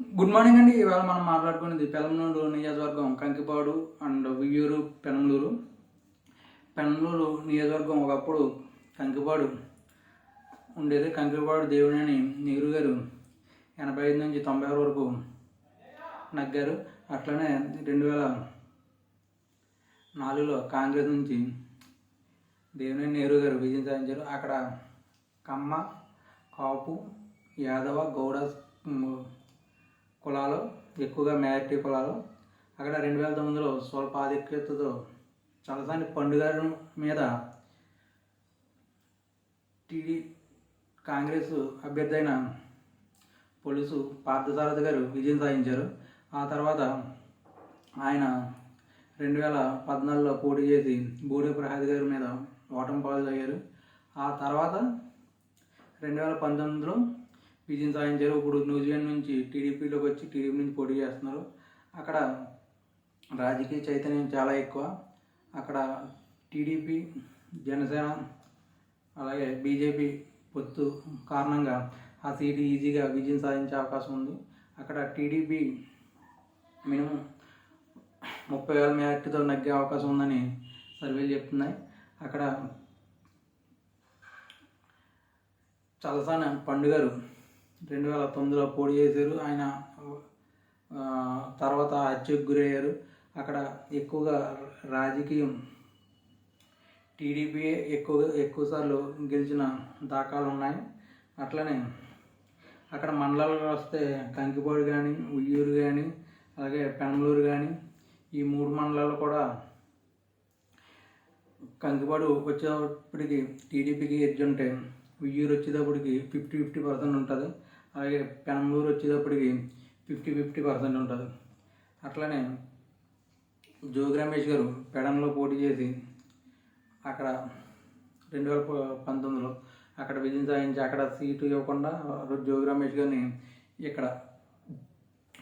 Good morning అండి. ఇవాళ మనం మాట్లాడుకునేది పెనమలూరు నియోజకవర్గం కంకిపాడు అండ్ వియ్యూరు పెనమలూరు పెనమలూరు నియోజకవర్గం ఒకప్పుడు కంకిపాడు ఉండేది. కంకిపాడు దేవుడని నెహ్రూ గారు ఎనభై ఐదు నుంచి తొంభై ఆరు వరకు నగ్గారు. అట్లనే రెండు వేల నాలుగులో కాంగ్రెస్ నుంచి దేవినేని నెహ్రూ గారు విజయం సాధించారు. అక్కడ కమ్మ కాపు యాదవ గౌడ కులాలు ఎక్కువగా మ్యారిటీ కులాలు అక్కడ రెండు వేల తొమ్మిదిలో స్వల్ప ఆధిక్యతతో చలసాని పండుగ మీద టీడీ కాంగ్రెస్ అభ్యర్థి అయిన పొలుసు పార్థసారథి గారు విజయం సాధించారు. ఆ తర్వాత ఆయన రెండు వేల పద్నాలుగులో పోటీ చేసి బూడి ప్రహాద్ గారి మీద ఓటమి పాలు అయ్యారు ఆ తర్వాత రెండు వేల పంతొమ్మిదిలో విజయం సాధించారు ఇప్పుడు న్యూజిలాండ్ నుంచి టీడీపీలోకి వచ్చి టీడీపీ నుంచి పోటీ చేస్తున్నారు. అక్కడ రాజకీయ చైతన్యం చాలా ఎక్కువ. అక్కడ టీడీపీ జనసేన అలాగే బీజేపీ పొత్తు కారణంగా ఆ సీటు ఈజీగా విజయం సాధించే అవకాశం ఉంది. అక్కడ టీడీపీ మినిమం ముప్పై వేల మెజార్టీతో నగ్గే అవకాశం ఉందని సర్వేలు చెప్తున్నాయి. అక్కడ చలసాన పండుగరు రెండు వేల తొమ్మిదిలో పోటీ చేశారు. ఆయన తర్వాత హత్యకు గురయ్యారు. అక్కడ ఎక్కువగా రాజకీయం టీడీపీ ఎక్కువ ఎక్కువ సార్లు గెలిచిన దాఖలు ఉన్నాయి. అట్లనే అక్కడ మండలాలకు వస్తే కంకిపాడు కానీ ఉయ్యూరు కానీ అలాగే పెనమలూరు కానీ ఈ మూడు మండలాలు కూడా కంకిపాడు వచ్చేటప్పటికి టీడీపీకి ఎడ్జ్ ఉంటాయి. ఉయ్యూరు వచ్చేటప్పటికి ఫిఫ్టీ ఫిఫ్టీ పర్సెంట్ ఉంటుంది. అలాగే పెనమలూరు వచ్చేటప్పటికి ఫిఫ్టీ ఫిఫ్టీ పర్సెంట్ ఉంటుంది. అట్లనే జోగి రమేష్ గారు పెడంలో పోటీ చేసి అక్కడ రెండు వేల పంతొమ్మిదిలో అక్కడ విజయం సాధించి అక్కడ సీటు ఇవ్వకుండా జోగి రమేష్ గారిని ఇక్కడ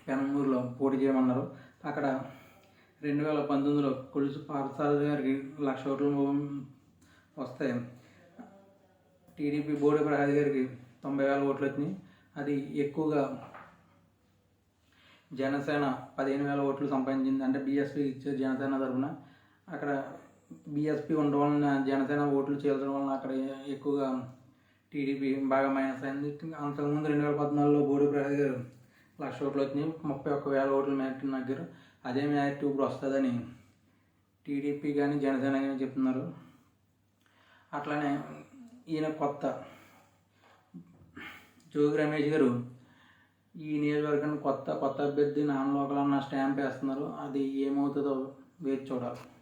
పెనమూరులో పోటీ చేయమన్నారు. అక్కడ రెండు వేల పంతొమ్మిదిలో కొలుసు పార్థసారథి గారికి లక్ష ఓట్లు వస్తే టీడీపీ బోర్డు ప్రసాద్ గారికి తొంభై వేల ఓట్లు వచ్చినాయి. అది ఎక్కువగా జనసేన పదిహేను వేల ఓట్లు సంపాదించింది. అంటే బీఎస్పీ ఇచ్చారు జనసేన తరఫున. అక్కడ బీఎస్పీ ఉండడం వలన జనసేన ఓట్లు చేర్చడం వలన అక్కడ ఎక్కువగా టీడీపీ బాగా మైనస్ అయింది. అంతకుముందు రెండు వేల పద్నాలుగులో బోడి ప్రసాద్ గారు లక్ష ఓట్లు వచ్చినాయి. ముప్పై ఒక్క వేల ఓట్లు మ్యారిటీ నగ్గారు. అదే మ్యారిటీ ఇప్పుడు వస్తుందని టీడీపీ కానీ జనసేన కానీ చెప్తున్నారు. అట్లానే ఈయన కొత్త జోగి రమేష్ గారు ఈ నియోజకవర్గాన్ని కొత్త కొత్త అభ్యర్థి నామలోకలన్న స్టాంప్ వేస్తున్నారు. అది ఏమవుతుందో వేచి చూడాలి.